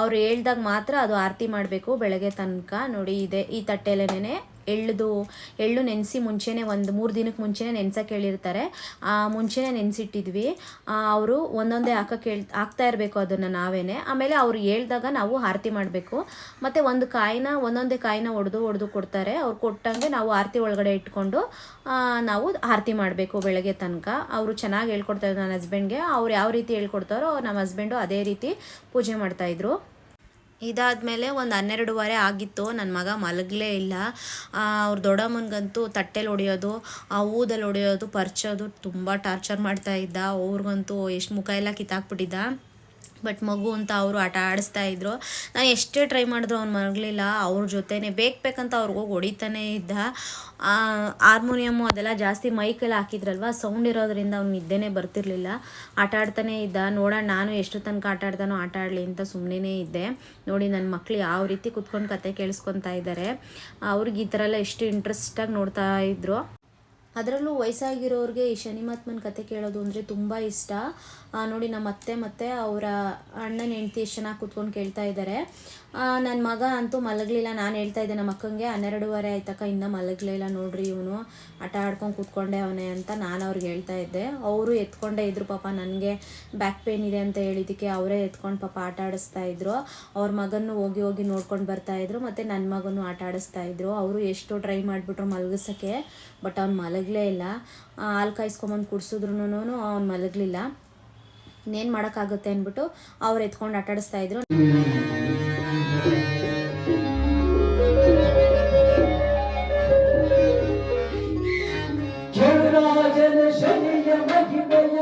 ಅವ್ರು ಹೇಳ್ದಾಗ ಮಾತ್ರ ಅದು ಆರತಿ ಮಾಡಬೇಕು ಬೆಳಗ್ಗೆ ತನಕ. ನೋಡಿ, ಇದೆ ಈ ತಟ್ಟೆಲೇನೆ ಎಳ್ದು, ಎಳ್ಳು ನೆನೆಸಿ ಮುಂಚೆನೇ ಒಂದು ಮೂರು ದಿನಕ್ಕೆ ಮುಂಚೆನೇ ನೆನ್ಸಕ್ಕೆ ಹೇಳಿರ್ತಾರೆ. ಮುಂಚೆನೇ ನೆನೆಸಿಟ್ಟಿದ್ವಿ. ಅವರು ಒಂದೊಂದೇ ಹಾಕಕ್ಕೆ ಹೇಳ್ ಹಾಕ್ತಾ ಇರಬೇಕು ಅದನ್ನು ನಾವೇನೆ. ಆಮೇಲೆ ಅವ್ರು ಹೇಳ್ದಾಗ ನಾವು ಆರತಿ ಮಾಡಬೇಕು. ಮತ್ತು ಒಂದು ಕಾಯಿನ, ಒಂದೊಂದೇ ಕಾಯಿನ ಒಡೆದು ಒಡೆದು ಕೊಡ್ತಾರೆ. ಅವ್ರು ಕೊಟ್ಟಂಗೆ ನಾವು ಆರತಿ ಒಳಗಡೆ ಇಟ್ಕೊಂಡು ನಾವು ಆರತಿ ಮಾಡಬೇಕು ಬೆಳಗ್ಗೆ ತನಕ. ಅವರು ಚೆನ್ನಾಗಿ ಹೇಳ್ಕೊಡ್ತಾರೆ ನನ್ನ ಹಸ್ಬೆಂಡ್ಗೆ ಅವ್ರು ಯಾವ ರೀತಿ ಹೇಳ್ಕೊಡ್ತಾರೋ ನಮ್ಮ ಹಸ್ಬೆಂಡು ಅದೇ ರೀತಿ ಪೂಜೆ ಮಾಡ್ತಾಯಿದ್ರು ಇದಾದಮೇಲೆ ಒಂದು ಹನ್ನೆರಡುವರೆ ಆಗಿತ್ತು. ನನ್ನ ಮಗ ಮಲಗಲೇ ಇಲ್ಲ. ಅವ್ರ ದೊಡ್ಡಮ್ಮನಿಗಂತೂ ತಟ್ಟೆಲಿ ಹೊಡೆಯೋದು, ಆ ಊದಲ್ಲಿ ಹೊಡೆಯೋದು, ಪರ್ಚೋದು ತುಂಬ ಟಾರ್ಚರ್ ಮಾಡ್ತಾ ಇದ್ದ. ಅವ್ರಿಗಂತೂ ಎಷ್ಟು ಮುಖ ಎಲ್ಲ ಕಿತ್ತಾಕ್ಬಿಟ್ಟಿದ್ದ. ಬಟ್ ಮಗು ಅಂತ ಅವರು ಆಟ ಆಡಿಸ್ತಾ ಇದ್ರು. ನಾನು ಎಷ್ಟೇ ಟ್ರೈ ಮಾಡಿದ್ರು ಅವ್ನು ಮರಗಲಿಲ್ಲ ಅವ್ರ ಜೊತೆನೇ ಬೇಕು ಬೇಕಂತ ಅವ್ರಿಗೋಗಿ ಹೊಡಿತಾನೇ ಇದ್ದ. ಹಾರ್ಮೋನಿಯಮ್ಮು ಅದೆಲ್ಲ ಜಾಸ್ತಿ ಮೈಕೆಲ್ಲ ಹಾಕಿದ್ರಲ್ವ ಸೌಂಡ್ ಇರೋದ್ರಿಂದ ಅವ್ನು ನಿದ್ದೆನೇ ಬರ್ತಿರ್ಲಿಲ್ಲ. ಆಟ ಆಡ್ತಾನೇ ಇದ್ದ. ನೋಡೋಣ, ನಾನು ಎಷ್ಟು ತನಕ ಆಟ ಆಡ್ತಾನೋ ಆಟ ಆಡಲಿ ಅಂತ ಸುಮ್ಮನೆ ಇದ್ದೆ. ನೋಡಿ ನನ್ನ ಮಕ್ಳು ಯಾವ ರೀತಿ ಕುತ್ಕೊಂಡು ಕತೆ ಕೇಳಿಸ್ಕೊತಾ ಇದ್ದಾರೆ ಅವ್ರಿಗೆ ಈ ಥರ ಎಲ್ಲ ಎಷ್ಟು ಇಂಟ್ರೆಸ್ಟಾಗಿ ನೋಡ್ತಾ ಇದ್ರು. ಅದರಲ್ಲೂ ವಯಸ್ಸಾಗಿರೋರಿಗೆ ಈ ಶನಿಮಾತ್ಮನ ಕತೆ ಕೇಳೋದು ಅಂದರೆ ತುಂಬ ಇಷ್ಟ. ನೋಡಿ, ನಮ್ಮ ಅತ್ತೆ ಮತ್ತು ಅವರ ಅಣ್ಣನ ಹೆಂಡ್ತಿ ಎಷ್ಟು ಚೆನ್ನಾಗಿ ಕೂತ್ಕೊಂಡು ಕೇಳ್ತಾ ಇದ್ದಾರೆ ನನ್ನ ಮಗ ಅಂತೂ ಮಲಗಲಿಲ್ಲ. ನಾನು ಹೇಳ್ತಾ ಇದ್ದೆ ನಮ್ಮ ಅಕ್ಕಂಗೆ, ಹನ್ನೆರಡುವರೆ ಆಯ್ತಕ್ಕ, ಇನ್ನೂ ಮಲಗಲಿಲ್ಲ ನೋಡ್ರಿ ಇವನು. ಆಟ ಆಡ್ಕೊಂಡು ಕೂತ್ಕೊಂಡೆ ಅವನೇ ಅಂತ ನಾನು ಅವ್ರಿಗೆ ಹೇಳ್ತಾ ಇದ್ದೆ. ಅವರು ಎತ್ಕೊಂಡೇ ಇದ್ರು ಪಾಪ, ನನಗೆ ಬ್ಯಾಕ್ ಪೇನ್ ಇದೆ ಅಂತ ಹೇಳಿದ್ದಕ್ಕೆ ಅವರೇ ಎತ್ಕೊಂಡು ಪಾಪ ಆಟ ಆಡಿಸ್ತಾ ಇದ್ರು. ಅವ್ರ ಮಗನ್ನು ಹೋಗಿ ಹೋಗಿ ನೋಡ್ಕೊಂಡು ಬರ್ತಾ ಇದ್ರು, ಮತ್ತು ನನ್ನ ಮಗನೂ ಆಟ ಆಡಿಸ್ತಾ ಇದ್ರು. ಅವರು ಎಷ್ಟು ಟ್ರೈ ಮಾಡಿಬಿಟ್ರು ಮಲಗಿಸೋಕ್ಕೆ ಬಟ್ ಅವ್ನು ಮಲಗಲೇ ಇಲ್ಲ. ಹಾಲು ಕಾಯಿಸ್ಕೊಂಬಂದು ಕುಡಿಸಿದ್ರು ಅವ್ನು ಮಲಗಲಿಲ್ಲ. ಇನ್ನೇನು ಮಾಡೋಕ್ಕಾಗುತ್ತೆ ಅಂದ್ಬಿಟ್ಟು ಅವ್ರು ಎತ್ಕೊಂಡು ಆಟಾಡಿಸ್ತಾ ಇದ್ರು. ಶನಿಯ ಮಹಿಮೆಯ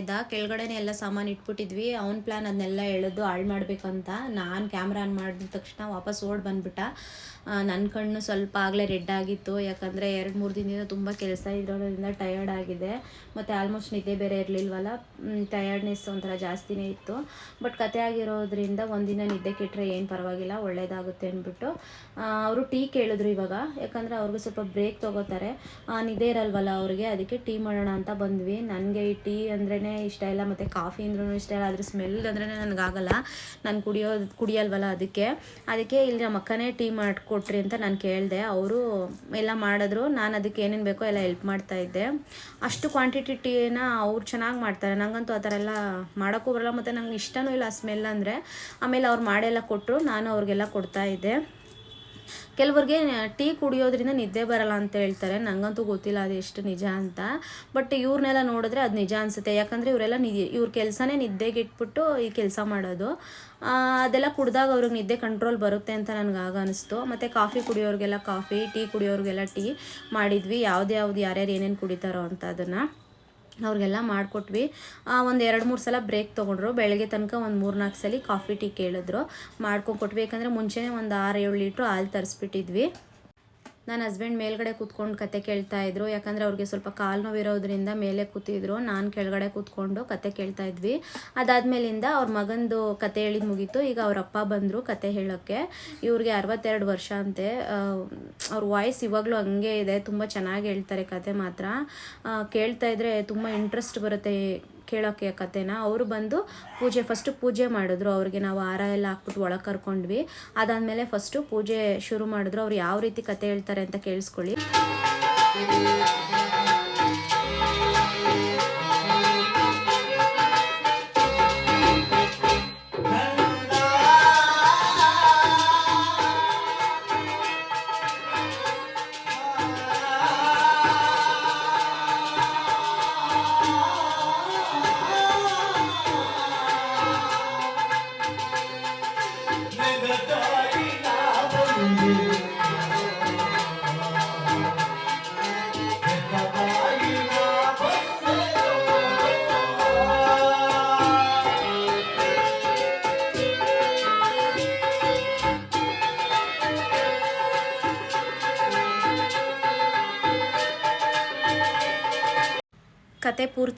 ಇದ್ದ. ಕೆಳಗಡೆನೆ ಎಲ್ಲ ಸಾಮಾನು ಇಟ್ಬಿಟ್ಟಿದ್ವಿ. ಅವ್ನ ಪ್ಲಾನ್ ಅದನ್ನೆಲ್ಲ ಎಳೆದು ಹಾಳು ಮಾಡಬೇಕಂತ ನಾನು ಕ್ಯಾಮ್ರಾ ಆನ್ ಮಾಡಿದ ತಕ್ಷಣ ವಾಪಸ್ ಓಡ್ ಬಂದ್ಬಿಟ್ಟ. ನನ್ನ ಕಣ್ಣು ಸ್ವಲ್ಪ ಆಗಲೇ ರೆಡ್ ಆಗಿತ್ತು. ಯಾಕಂದರೆ ಎರಡು, ಮೂರು ದಿನದಿಂದ ತುಂಬ ಕೆಲಸ ಇರೋದ್ರಿಂದ ಟಯರ್ಡ್ ಆಗಿದೆ. ಮತ್ತು ಆಲ್ಮೋಸ್ಟ್ ನಿದ್ದೆ ಬೇರೆ ಇರಲಿಲ್ವಲ್ಲ? ಟಯರ್ಡ್ನೆಸ್ ಒಂಥರ ಜಾಸ್ತಿನೇ ಇತ್ತು. ಬಟ್ ಕತೆ ಆಗಿರೋದ್ರಿಂದ ಒಂದಿನ ನಿದ್ದೆ ಕೆಟ್ಟರೆ ಏನು ಪರವಾಗಿಲ್ಲ ಒಳ್ಳೆಯದಾಗುತ್ತೆ ಅಂದ್ಬಿಟ್ಟು. ಅವರು ಟೀ ಕೇಳಿದ್ರು ಇವಾಗ. ಯಾಕಂದರೆ ಅವ್ರಿಗೂ ಸ್ವಲ್ಪ ಬ್ರೇಕ್ ತೊಗೋತಾರೆ. ನಿದ್ದೆ ಇರಲ್ವಲ್ಲ ಅವ್ರಿಗೆ, ಅದಕ್ಕೆ ಟೀ ಮಾಡೋಣ ಅಂತ ಬಂದ್ವಿ. ನನಗೆ ಈ ಟೀ ಅಂದ್ರೇ ಇಷ್ಟ ಇಲ್ಲ, ಮತ್ತು ಕಾಫಿ ಅಂದ್ರೂ ಇಷ್ಟ ಇಲ್ಲ. ಅದ್ರ ಸ್ಮೆಲ್ ಅಂದ್ರೇ ನನಗಾಗಲ್ಲ. ನಾನು ಕುಡಿಯೋದು ಕುಡಿಯಲ್ವಲ್ಲ ಅದಕ್ಕೆ. ಅದಕ್ಕೆ ಇಲ್ಲಿ ನಮ್ಮ ಅಕ್ಕನೇ ಟೀ ಮಾಡಿಕೊಟ್ರಿ ಅಂತ ನಾನು ಕೇಳಿದೆ. ಅವರು ಎಲ್ಲ ಮಾಡಿದ್ರು. ನಾನು ಅದಕ್ಕೆ ಏನೇನು ಬೇಕೋ ಎಲ್ಲ ಹೆಲ್ಪ್ ಮಾಡ್ತಾ ಇದ್ದೆ. ಅಷ್ಟು ಕ್ವಾಂಟಿಟಿ ಟೀನ ಅವ್ರು ಚೆನ್ನಾಗಿ ಮಾಡ್ತಾರೆ. ನನಗಂತೂ ಆ ಥರ ಎಲ್ಲ ಮಾಡೋಕ್ಕೂ ಬರಲ್ಲ. ಮತ್ತು ನಂಗೆ ಇಷ್ಟನೂ ಇಲ್ಲ ಆ ಸ್ಮೆಲ್ ಅಂದರೆ. ಆಮೇಲೆ ಅವ್ರು ಮಾಡೆಲ್ಲ ಕೊಟ್ಟರು ನಾನು ಅವ್ರಿಗೆಲ್ಲ ಕೊಡ್ತಾ ಇದ್ದೆ. ಕೆಲವ್ರಿಗೆ ಟೀ ಕುಡಿಯೋದ್ರಿಂದ ನಿದ್ದೆ ಬರಲ್ಲ ಅಂತ ಹೇಳ್ತಾರೆ. ನನಗಂತೂ ಗೊತ್ತಿಲ್ಲ ಅದು ಎಷ್ಟು ನಿಜ ಅಂತ. ಬಟ್ ಇವ್ರನ್ನೆಲ್ಲ ನೋಡಿದ್ರೆ ಅದು ನಿಜ ಅನಿಸುತ್ತೆ. ಯಾಕಂದರೆ ಇವರೆಲ್ಲ ನಿ ಇವ್ರ ಕೆಲಸನೇ ನಿದ್ದೆಗೆ ಇಟ್ಬಿಟ್ಟು ಈ ಕೆಲಸ ಮಾಡೋದು. ಅದೆಲ್ಲ ಕುಡ್ದಾಗ ಅವ್ರಿಗೆ ನಿದ್ದೆ ಕಂಟ್ರೋಲ್ ಬರುತ್ತೆ ಅಂತ ನನಗೆ ಆಗ ಅನಿಸ್ತು. ಮತ್ತು ಕಾಫಿ ಕುಡಿಯೋರಿಗೆಲ್ಲ ಕಾಫಿ, ಟೀ ಕುಡಿಯೋರಿಗೆಲ್ಲ ಟೀ ಮಾಡಿದ್ವಿ. ಯಾವ್ದು ಯಾವ್ದು ಯಾರ್ಯಾರು ಏನೇನು ಕುಡಿತಾರೋ ಅಂತ ಅದನ್ನು. ಅವ್ರಿಗೆಲ್ಲ ಮಾಡಿಕೊಟ್ವಿ. ಒಂದು ಎರಡು ಮೂರು ಸಲ ಬ್ರೇಕ್ ತೊಗೊಂಡ್ರು. ಬೆಳಗ್ಗೆ ತನಕ ಒಂದು ಮೂರು ನಾಲ್ಕು ಸಲ ಕಾಫಿ, ಟೀ ಕೇಳಿದ್ರು. ಮಾಡ್ಕೊಂಡು ಯಾಕಂದರೆ ಮುಂಚೆನೇ ಒಂದು ಆರು ಏಳು ಲೀಟ್ರ್ ಹಾಲು ತರಿಸ್ಬಿಟ್ಟಿದ್ವಿ. ನನ್ನ ಹಸ್ಬೆಂಡ್ ಮೇಲ್ಗಡೆ ಕೂತ್ಕೊಂಡು ಕತೆ ಕೇಳ್ತಾ ಇದ್ರು. ಯಾಕಂದರೆ ಅವ್ರಿಗೆ ಸ್ವಲ್ಪ ಕಾಲು ನೋವಿರೋದ್ರಿಂದ ಮೇಲೆ ಕೂತಿದ್ರು. ನಾನು ಕೆಳಗಡೆ ಕೂತ್ಕೊಂಡು ಕತೆ ಕೇಳ್ತಾ ಇದ್ವಿ. ಅದಾದ್ಮೇಲಿಂದ ಅವ್ರ ಮಗಂದು ಕತೆ ಹೇಳಿದ್ ಮುಗೀತು. ಈಗ ಅವ್ರ ಅಪ್ಪ ಬಂದರು ಕತೆ ಹೇಳೋಕ್ಕೆ. ಇವ್ರಿಗೆ ಅರವತ್ತೆರಡು ವರ್ಷ ಅಂತೆ. ಅವ್ರ ವಾಯ್ಸ್ ಇವಾಗಲೂ ಹಂಗೆ ಇದೆ. ತುಂಬ ಚೆನ್ನಾಗಿ ಹೇಳ್ತಾರೆ ಕತೆ ಮಾತ್ರ. ಕೇಳ್ತಾ ಇದ್ರೆ ತುಂಬ ಇಂಟ್ರೆಸ್ಟ್ ಬರುತ್ತೆ. ಕೇಳೋಕ್ಕೆ ಆ ಕತೆನ, ಅವರು ಬಂದು ಪೂಜೆ ಫಸ್ಟು ಪೂಜೆ ಮಾಡಿದ್ರು. ಅವ್ರಿಗೆ ನಾವು ಹಾರ ಎಲ್ಲ ಹಾಕ್ಬಿಟ್ಟು ಒಳಗೆ ಕರ್ಕೊಂಡ್ವಿ. ಅದಾದಮೇಲೆ ಫಸ್ಟು ಪೂಜೆ ಶುರು ಮಾಡಿದ್ರು. ಅವ್ರು ಯಾವ ರೀತಿ ಕತೆ ಹೇಳ್ತಾರೆ ಅಂತ ಕೇಳಿಸ್ಕೊಳ್ಳಿ.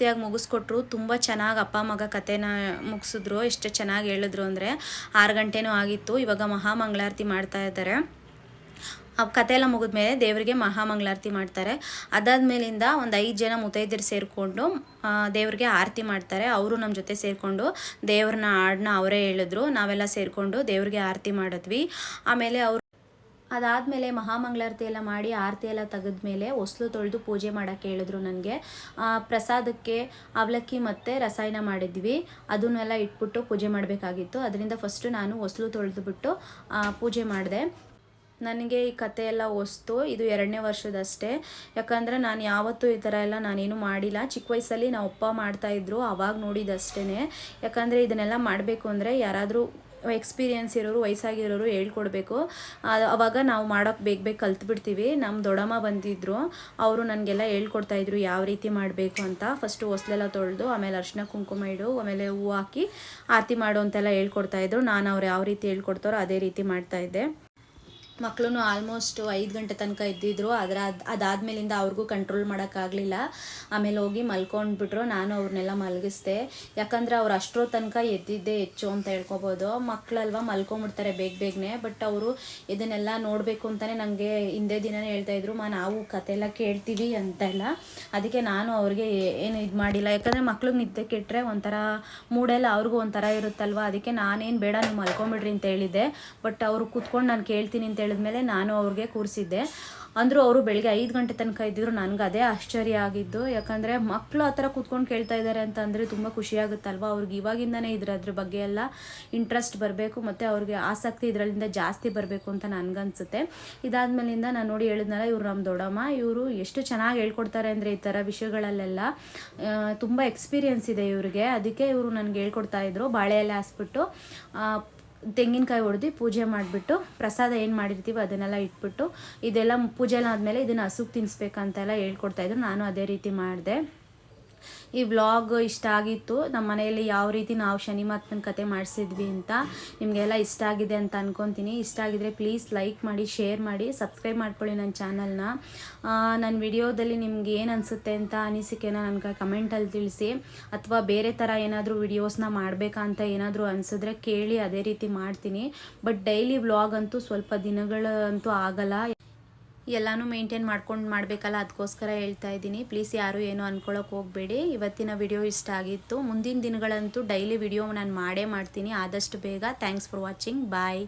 ಕತೆ ಪೂರ್ತಿಯಾಗಿ ಮುಗಿಸ್ಕೊಟ್ರು. ತುಂಬ ಚೆನ್ನಾಗಿ ಅಪ್ಪ ಮಗ ಕಥೆನ ಮುಗಿಸಿದ್ರು. ಎಷ್ಟು ಚೆನ್ನಾಗಿ ಹೇಳಿದ್ರು ಅಂದರೆ ಆರು ಗಂಟೆನೂ ಆಗಿತ್ತು. ಇವಾಗ ಮಹಾಮಂಗಳಾರತಿ ಮಾಡ್ತಾ ಇದ್ದಾರೆ. ಆ ಕತೆ ಎಲ್ಲ ಮುಗಿದ್ಮೇಲೆ ದೇವರಿಗೆ ಮಹಾಮಂಗಳಾರತಿ ಮಾಡ್ತಾರೆ. ಅದಾದ್ಮೇಲಿಂದ ಒಂದು ಐದು ಜನ ಮುತೈದ್ಯರು ಸೇರಿಕೊಂಡು ದೇವರಿಗೆ ಆರತಿ ಮಾಡ್ತಾರೆ. ಅವರು ನಮ್ಮ ಜೊತೆ ಸೇರಿಕೊಂಡು ದೇವ್ರನ್ನ ಹಾಡನ್ನ ಅವರೇ ಹೇಳಿದ್ರು. ನಾವೆಲ್ಲ ಸೇರಿಕೊಂಡು ದೇವರಿಗೆ ಆರತಿ ಮಾಡಿದ್ವಿ. ಆಮೇಲೆ ಅವರು ಅದಾದಮೇಲೆ ಮಹಾಮಂಗಳಾರತಿ ಎಲ್ಲ ಮಾಡಿ ಆರತಿ ಎಲ್ಲ ತೆಗೆದ್ಮೇಲೆ ಹೊಸ್ಲು ತೊಳೆದು ಪೂಜೆ ಮಾಡೋಕ್ಕೆ ಹೇಳಿದ್ರು ನನಗೆ. ಪ್ರಸಾದಕ್ಕೆ ಅವಲಕ್ಕಿ ಮತ್ತು ರಸಾಯನ ಮಾಡಿದ್ವಿ. ಅದನ್ನೆಲ್ಲ ಇಟ್ಬಿಟ್ಟು ಪೂಜೆ ಮಾಡಬೇಕಾಗಿತ್ತು. ಅದರಿಂದ ಫಸ್ಟು ನಾನು ಹೊಸ್ಲು ತೊಳೆದುಬಿಟ್ಟು ಪೂಜೆ ಮಾಡಿದೆ. ನನಗೆ ಈ ಕತೆ ಎಲ್ಲ ಹೊಸ್ತು. ಇದು ಎರಡನೇ ವರ್ಷದಷ್ಟೇ. ಯಾಕಂದರೆ ನಾನು ಯಾವತ್ತೂ ಈ ಥರ ಎಲ್ಲ ನಾನೇನು ಮಾಡಿಲ್ಲ. ಚಿಕ್ಕ ವಯಸ್ಸಲ್ಲಿ ನಾವು ಅಪ್ಪ ಮಾಡ್ತಾಯಿದ್ರು ಅವಾಗ ನೋಡಿದಷ್ಟೇ ಯಾಕಂದರೆ ಇದನ್ನೆಲ್ಲ ಮಾಡಬೇಕು ಅಂದರೆ ಯಾರಾದರೂ ಎಕ್ಸ್ಪೀರಿಯನ್ಸ್ ಇರೋರು ವಯಸ್ಸಾಗಿರೋರು ಹೇಳ್ಕೊಡ್ಬೇಕು. ಅವಾಗ ನಾವು ಮಾಡೋಕ್ಕೆ ಬೇಗ ಬೇಗ ಕಲ್ತ್ಬಿಡ್ತೀವಿ. ನಮ್ಮ ದೊಡ್ಡಮ್ಮ ಬಂದಿದ್ದರು ಅವರು ನನಗೆಲ್ಲ ಹೇಳ್ಕೊಡ್ತಾಯಿದ್ರು ಯಾವ ರೀತಿ ಮಾಡಬೇಕು ಅಂತ. ಫಸ್ಟು ಹೊಸ್ಲೆಲ್ಲ ತೊಳೆದು, ಆಮೇಲೆ ಅರಿಶಿನ ಕುಂಕುಮ ಇಡು, ಆಮೇಲೆ ಹೂವು ಹಾಕಿ, ಆರತಿ ಮಾಡು ಅಂತೆಲ್ಲ ಹೇಳ್ಕೊಡ್ತಾ ಇದ್ರು. ನಾನು ಅವ್ರು ಯಾವ ರೀತಿ ಹೇಳ್ಕೊಡ್ತಾರೋ ಅದೇ ರೀತಿ ಮಾಡ್ತಾ ಇದ್ದೆ. ಮಕ್ಕಳು ಆಲ್ಮೋಸ್ಟ್ ಐದು ಗಂಟೆ ತನಕ ಇದ್ದಿದ್ರು ಅದರ ಅದಾದ್ಮೇಲಿಂದ ಅವ್ರಿಗೂ ಕಂಟ್ರೋಲ್ ಮಾಡೋಕ್ಕಾಗಲಿಲ್ಲ ಆಮೇಲೆ ಹೋಗಿ ಮಲ್ಕೊಂಡ್ಬಿಟ್ರು. ನಾನು ಅವ್ರನ್ನೆಲ್ಲ ಮಲಗಿಸ್ದೆ. ಯಾಕಂದರೆ ಅವ್ರು ಅಷ್ಟರ ತನಕ ಎದ್ದಿದ್ದೇ ಹೆಚ್ಚು ಅಂತ ಹೇಳ್ಕೊಬೋದು. ಮಕ್ಕಳಲ್ವ ಮಲ್ಕೊಂಬಿಡ್ತಾರೆ ಬೇಗ ಬೇಗನೆ. ಬಟ್ ಅವರು ಇದನ್ನೆಲ್ಲ ನೋಡಬೇಕು ಅಂತಲೇ ನನಗೆ ಹಿಂದೆ ದಿನನೇ ಹೇಳ್ತಾ ಇದ್ರು. ಮಾ, ನಾವು ಕತೆ ಎಲ್ಲ ಕೇಳ್ತೀವಿ ಅಂತೆಲ್ಲ. ಅದಕ್ಕೆ ನಾನು ಅವ್ರಿಗೆ ಏನು ಇದು ಮಾಡಿಲ್ಲ. ಯಾಕಂದರೆ ಮಕ್ಳಿಗೆ ನಿದ್ದೆ ಕೆಟ್ಟರೆ ಒಂಥರ ಮೂಡೆಲ್ಲ ಅವ್ರಿಗೂ ಒಂಥರ ಇರುತ್ತಲ್ವ. ಅದಕ್ಕೆ ನಾನೇನು ಬೇಡ, ನೀವು ಮಲ್ಕೊಂಬಿಡ್ರಿ ಅಂತ ಹೇಳಿದ್ದೆ. ಬಟ್ ಅವರು ಕೂತ್ಕೊಂಡು ನಾನು ಕೇಳ್ತೀನಿ ಅಂತ ಹೇಳಿದ್ಮೇಲೆ ನಾನು ಅವ್ರಿಗೆ ಕೂರಿಸಿದ್ದೆ. ಅಂದರೂ ಅವರು ಬೆಳಗ್ಗೆ ಐದು ಗಂಟೆ ತನಕ ಇದ್ದಿದ್ರು. ನನಗೆ ಅದೇ ಆಶ್ಚರ್ಯ ಆಗಿದ್ದು. ಯಾಕಂದರೆ ಮಕ್ಕಳು ಆ ಥರ ಕೂತ್ಕೊಂಡು ಕೇಳ್ತಾ ಇದ್ದಾರೆ ಅಂತ ಅಂದರೆ ತುಂಬ ಖುಷಿಯಾಗುತ್ತಲ್ವ ಅವ್ರಿಗೆ ಇವಾಗಿಂದನೇ ಇದ್ರ, ಅದ್ರ ಬಗ್ಗೆ ಎಲ್ಲ ಇಂಟ್ರೆಸ್ಟ್ ಬರಬೇಕು ಮತ್ತು ಅವ್ರಿಗೆ ಆಸಕ್ತಿ ಇದರಲ್ಲಿಂದ ಜಾಸ್ತಿ ಬರಬೇಕು ಅಂತ ನನಗನ್ಸುತ್ತೆ. ಇದಾದ್ಮೇಲಿಂದ ನಾನು ನೋಡಿ ಹೇಳಿದ್ನಲ್ಲ, ಇವ್ರು ನಮ್ಮ ದೊಡ್ಡಮ್ಮ. ಇವರು ಎಷ್ಟು ಚೆನ್ನಾಗಿ ಹೇಳ್ಕೊಡ್ತಾರೆ ಅಂದರೆ ಈ ಥರ ವಿಷಯಗಳಲ್ಲೆಲ್ಲ ತುಂಬ ಎಕ್ಸ್ಪೀರಿಯನ್ಸ್ ಇದೆ ಇವರಿಗೆ. ಅದಕ್ಕೆ ಇವರು ನನಗೆ ಹೇಳ್ಕೊಡ್ತಾ ಇದ್ರು. ಬಾಳೆ ಎಲೆ ಹಾಸ್ಬಿಟ್ಟು ತೆಂಗಿನಕಾಯಿ ಹೊಡೆದು ಪೂಜೆ ಮಾಡಿಬಿಟ್ಟು ಪ್ರಸಾದ ಏನು ಮಾಡಿರ್ತೀವಿ ಅದನ್ನೆಲ್ಲ ಇಟ್ಬಿಟ್ಟು ಇದೆಲ್ಲ ಪೂಜೆ ಆದಮೇಲೆ ಇದನ್ನು ಹಸುಗೆ ತಿನ್ನಿಸ್ಬೇಕಂತೆಲ್ಲ ಹೇಳ್ಕೊಡ್ತಾಯಿದ್ರು ನಾನು ಅದೇ ರೀತಿ ಮಾಡಿದೆ. ಈ ವ್ಲಾಗ್ ಇಷ್ಟ ಆಗಿತ್ತು. ನಮ್ಮ ಮನೆಯಲ್ಲಿ ಯಾವ ರೀತಿ ನಾವು ಶನಿ ಮಾತನ ಕತೆ ಮಾಡಿಸಿದ್ವಿ ಅಂತ ನಿಮಗೆಲ್ಲ ಇಷ್ಟ ಆಗಿದೆ ಅಂತ ಅನ್ಕೊತೀನಿ. ಇಷ್ಟ ಆಗಿದ್ರೆ ಪ್ಲೀಸ್ ಲೈಕ್ ಮಾಡಿ ಶೇರ್ ಮಾಡಿ ಸಬ್ಸ್ಕ್ರೈಬ್ ಮಾಡ್ಕೊಳ್ಳಿ ನನ್ನ ಚಾನಲ್ನ ನನ್ನ ವಿಡಿಯೋದಲ್ಲಿ ನಿಮ್ಗೆ ಏನು ಅನಿಸುತ್ತೆ ಅಂತ ಅನಿಸಿಕೆನ ನನಗೆ ಕಮೆಂಟಲ್ಲಿ ತಿಳಿಸಿ. ಅಥವಾ ಬೇರೆ ಥರ ಏನಾದರೂ ವಿಡಿಯೋಸ್ನ ಮಾಡಬೇಕಾ ಅಂತ ಏನಾದರೂ ಅನಿಸಿದ್ರೆ ಕೇಳಿ, ಅದೇ ರೀತಿ ಮಾಡ್ತೀನಿ. ಬಟ್ ಡೈಲಿ ವ್ಲಾಗ್ ಅಂತೂ ಸ್ವಲ್ಪ ದಿನಗಳಂತೂ ಆಗಲ್ಲ. ಎಲ್ಲನೂ ಮೇಂಟೈನ್ ಮಾಡ್ಕೊಂಡು ಮಾಡಬೇಕಲ್ಲ ಅದಕ್ಕೋಸ್ಕರ ಹೇಳ್ತಾ ಇದ್ದೀನಿ. ಪ್ಲೀಸ್ ಯಾರು ಏನು ಅನ್ಕೊಳ್ಳೋಕೆ ಹೋಗಬೇಡಿ. ಇವತ್ತಿನ ವಿಡಿಯೋ ಇಷ್ಟ ಆಗಿತ್ತು. ಮುಂದಿನ ದಿನಗಳಂತೂ ಡೈಲಿ ವಿಡಿಯೋ ನಾನು ಮಾಡೇ ಮಾಡ್ತೀನಿ. ಆದಷ್ಟು ಬೇಗ. Thanks for watching bye